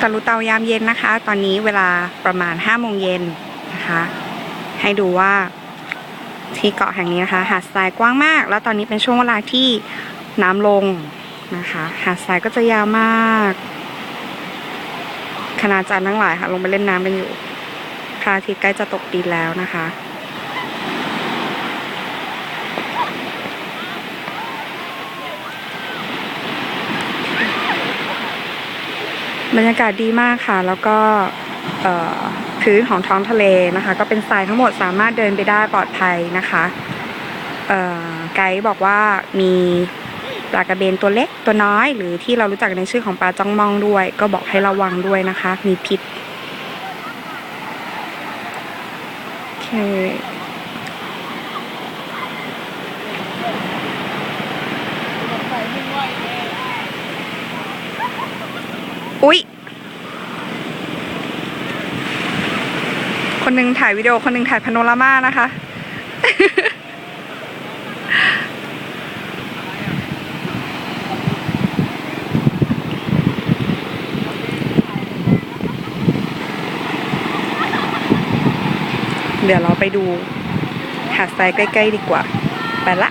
ตะลุเตายามเย็นนะคะ ตอนนี้เวลาประมาณ5โมงเย็นนะคะ ให้ดูว่าที่เกาะแห่งนี้นะคะ หาดทรายกว้างมาก แล้วตอนนี้เป็นช่วงเวลาที่น้ำลงนะคะ หาดทรายก็จะยาวมากคณาจารย์ทั้งหลายค่ะ ลงไปเล่นน้ำกันอยู่พระอาทิตย์ใกล้จะตกดินแล้วนะคะ บรรยากาศดีมากค่ะ แล้วก็พื้นของท้องทะเลนะคะ ก็เป็นทรายทั้งหมดสามารถเดินไปได้ปลอดภัยนะคะไกด์บอกว่ามีปลากระเบนตัวเล็กตัวน้อย หรือที่เรารู้จักในชื่อของปลาจ้องมองด้วย ก็บอกให้ระวังด้วยนะคะ มีพิษโอเค อุ๊ย คนหนึ่งถ่ายวิดีโอ คนหนึ่งถ่ายพาโนรามานะคะ เดี๋ยวเราไปดูหาดทรายใกล้ ๆ ดีกว่า ไปละ